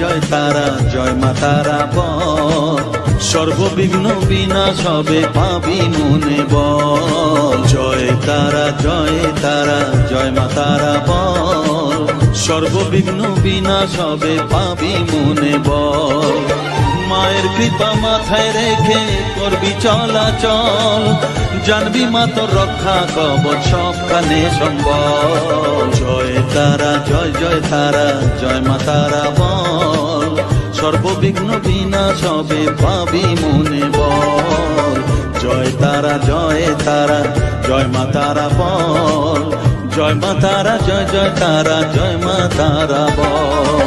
জয় তারা, জয় মা তারা বল। সর্ববিঘ্ন বিনাশ হবে পাবি মনে বল। জয় তারা জয় তারা, জয় মা তারা বল। সর্ববিঘ্ন বিনাশ হবে পাবি মনে বল। মায়ের কৃপা মাথায় রেখে করবি চলাচল। জানবি মা তোর রক্ষা, কবচ সব কানে সম্বল। জয় তারা, জয় জয় তারা, জয় মা তারা বল। সর্ববিঘ্ন বিনাশ হবে পাবি মনে বল। জয় তারা জয় তারা, জয় মা তারা বল। জয় মা তারা, জয় জয় তারা, জয় মা তারা বল।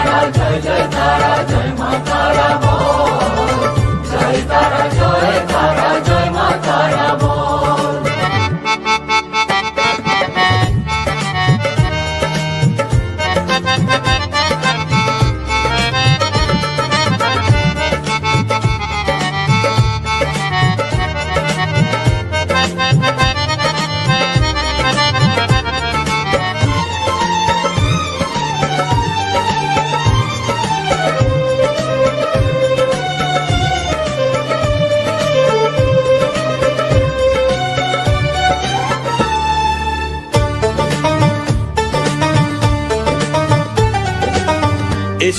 તારા જય જય તારા જય મા તારા બોલ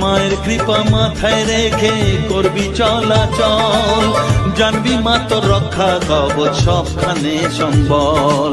মায়ের কৃপা মাথায় রেখে করবি চলাচল জানবি মা তোর রক্ষা কবচ সবখানে সম্বল।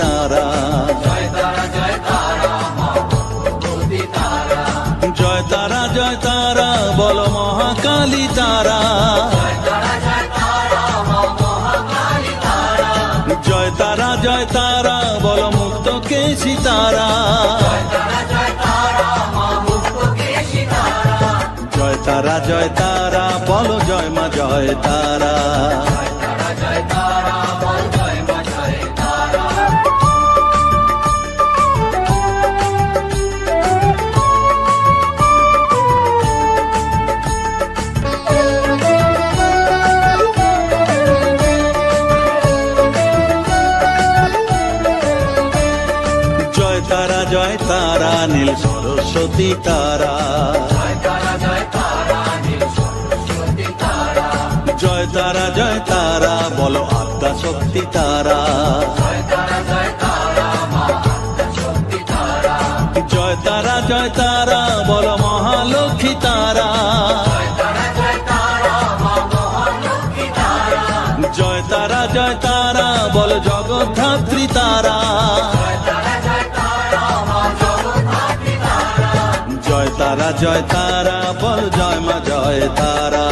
তারা। জয় তারা জয় তারা, বল মহাকালী তারা। জয় তারা জয় তারা, বল মুক্ত কেশী তারা। জয় তারা জয় তারা, বল জয় মা, জয় তারা। জয় তারা, নীল সরস্বতী তারা। জয় তারা জয় তারা, বলো আত্মা শক্তি তারা। জয় তারা জয় তারা, বলো মহালক্ষ্মী তারা। জয় তারা জয় তারা, বল জগদ্ধাত্রী তারা। জয় তারা বল জয় মা জয় তারা।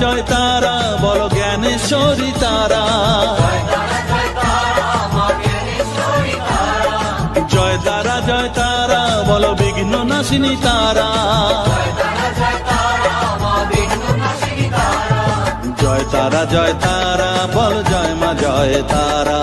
জয় তারা, বল জ্ঞানেশ্বরী তারা। জয় তারা জয় তারা, বল বিঘ্ন নাশিনী তারা। জয় তারা জয় তারা, বল জয় মা, জয় তারা।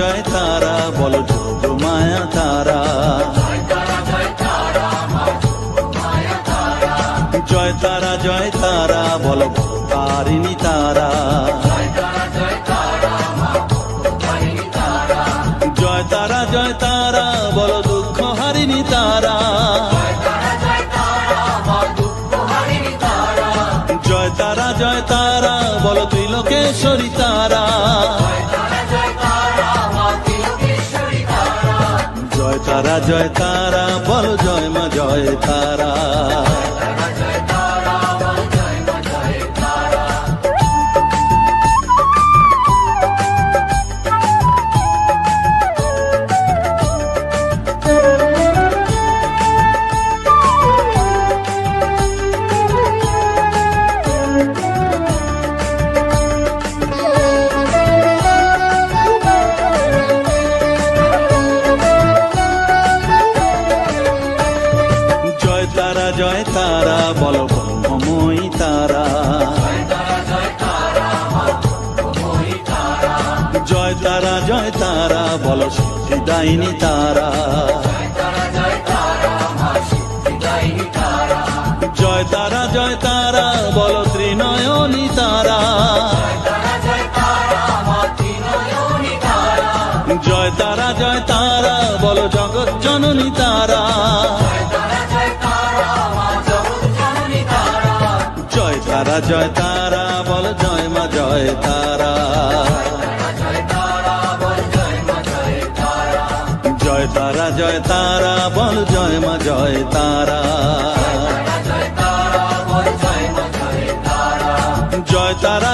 জয় তারা বল জয় তারা বল জয় মা জয় তারা। জয় তারা জয় তারা, বল ত্রিনয়নী তারা। জয় তারা জয় তারা, বল জগৎ জননী তারা। জয় তারা জয় তারা, বল জয় মা, জয় তারা। জয় তারা জয় তারা, বল জয় মা, জয় তারা।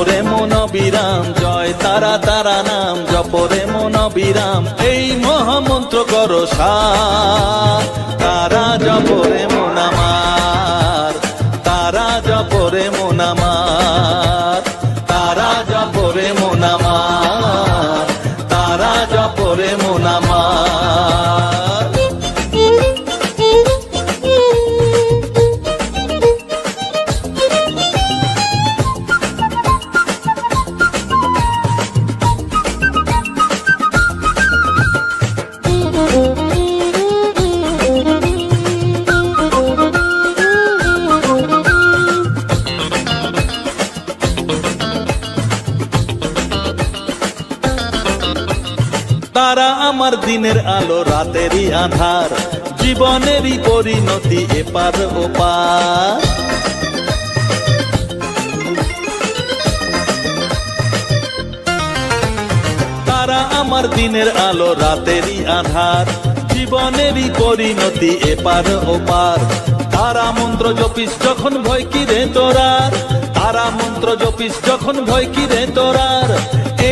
জপরে মন বিরাম, জয় তারা তারা নাম, জপরে মন বিরাম। এই মহামন্ত্র কর তারা জপরে মনামার তারা জপরে মন আমার দিনের আলো রাতেরই আধার, জীবনেরই পরিণতি এপার ওপার। তারা আমার দিনের আলো রাতেরই আধার, জীবনেরই পরিণতি এপার ওপার। তারা মন্ত্র জপিস যখন ভয় কি রে তোরার, তারা মন্ত্র জপিস যখন ভয় কি রে তোরার।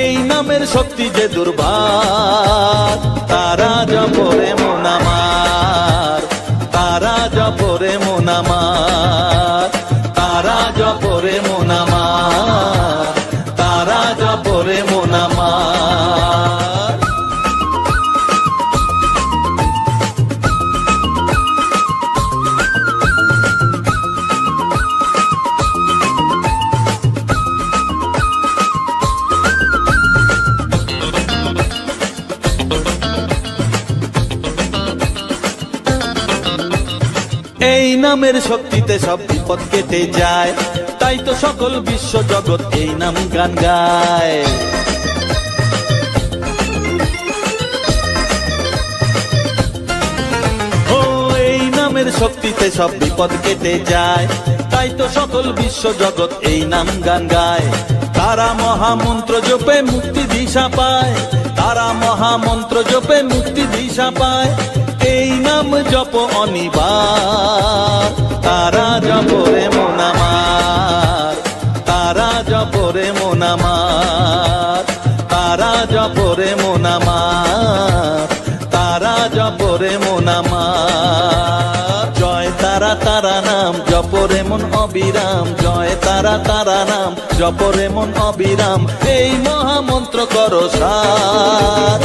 এই নামের শক্তি যে দুর্বার তারা জপরে মোনামার তারা জপরে মোনামার তারা জপরে মন নামের শক্তিতে সব বিপদ কেটে যায়। তাই তো সকল বিশ্ব জগৎ এই নাম গান গায়। এই নামের শক্তিতে সব বিপদ কেটে যায়। তাই তো সকল বিশ্ব জগৎ এই নাম গান গায়। তারা মহামন্ত্র জপে মুক্তি দিশা পায়। তারা মহামন্ত্র জপে মুক্তি দিশা পায়। এই নাম জপ অনিবার। তারা জপরে রে আমার। তারা জপরে মন আমার। তারা জপরে মন আমার। তারা জপরে মন আমার। জয় তারা তারা নাম নাম জপরে মন অবিরাম। জয় তারা তারা নাম জপরে মন অবিরাম। এই মহামন্ত্র করো সার।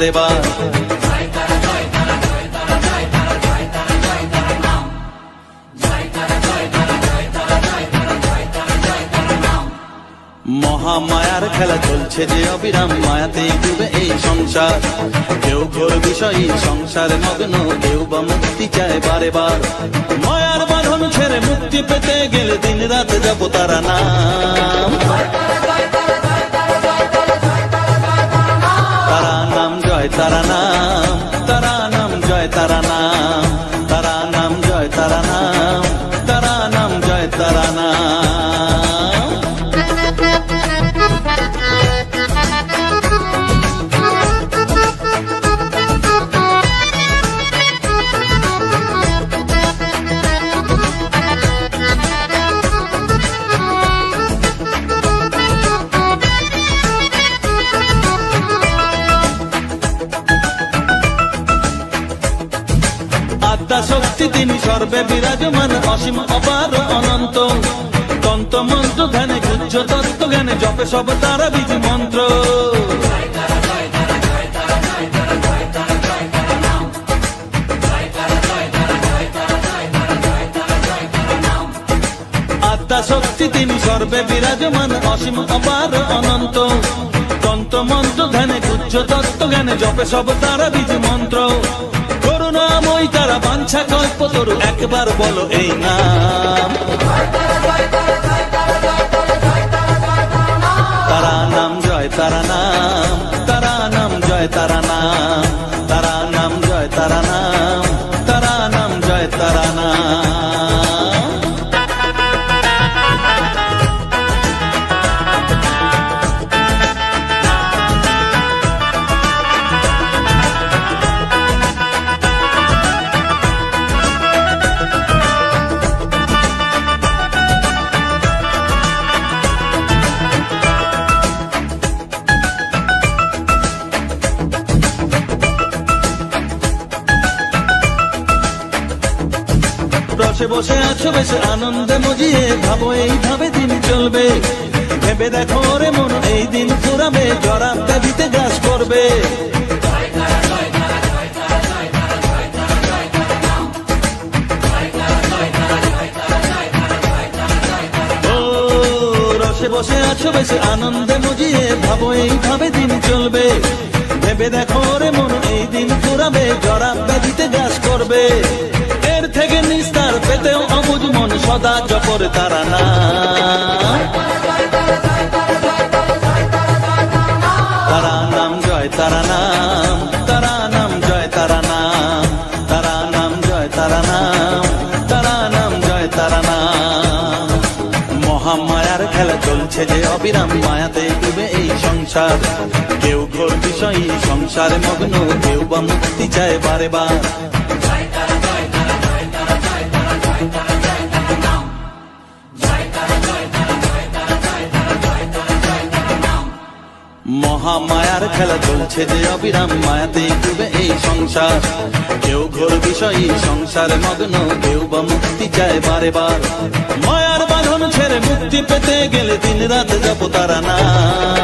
চায় বারে বার মহামায়ার খেলা চলছে যে অবিরাম মায়াতে ডুবে এই সংসার। কেউ ঘোর বিষয়ী সংসারে মগ্ন, কেউ বা মুক্তি চায় বারে বার। মায়ার বাঁধন ছেড়ে মুক্তি পেতে গেলে দিন রাত যাব তারা নাম। জয় তারা নাম তারা নাম জয় তারা নাম তারা নাম জয় তারা নাম তারা নাম জয় তারা নাম। সর্বে বিরাজমান অসীম অপার অনন্ত। তন্ত মন্ত্র, ধ্যানে গুজ্জ তত্ত্ব, জ্ঞানে জপে সব তারা বীজ মন্ত্র। শক্তি তিনি সর্বে বিরাজমান অসীম অপার অনন্ত। তন্ত মন্ত্র, ধ্যানে গুজ্জ তত্ত্ব, জ্ঞানে জপে সব তারা বীজ মন্ত্র। তারা গল্প তোর একবার বলো এই নাম। তারা নাম জয়, তারা নাম তারা নাম জয়, তারা নাম। রসে বসে আছো, বেশ আনন্দে মজিয়ে ভাবো, এইভাবে দিন চলবে। ভেবে দেখো রে মন, এই দিন ফুরাবে জরা ব্যাধিতে গ্রাস করবে। বসে আছো, বেশ আনন্দে মজিয়ে ভাবো, এইভাবে দিন চলবে। ভেবে দেখো রে মন, এই দিন ফুরাবে জরা ব্যাধিতে গ্রাস করবে। থেকে নিস্তার পেতেও অবুজ মন, সদা জপর তারা না। তারা নাম জয়, তারা নাম তারা নাম জয়, তারা নাম তারা নাম জয়, তারা নাম তারা নাম জয়, তারা নাম। মহামায়ার খেলা চলছে যে অবিরাম মায়াতে ডুবে এই সংসার। কেউ ঘোর বিষয়ী সংসারে মগ্ন, কেউ বা মুক্তি চায় বারে বার। মহামায়ার মায়ার খেলা চলছে যে অবিরাম মায়াতে ডুবে এই সংসার। কেউ ঘোর বিষয়ী সংসার মগ্ন, কেউ বা মুক্তি চায় বারে বার। মায়ার বাঁধন ছেড়ে মুক্তি পেতে গেলে দিন রাত যাব তারা নাম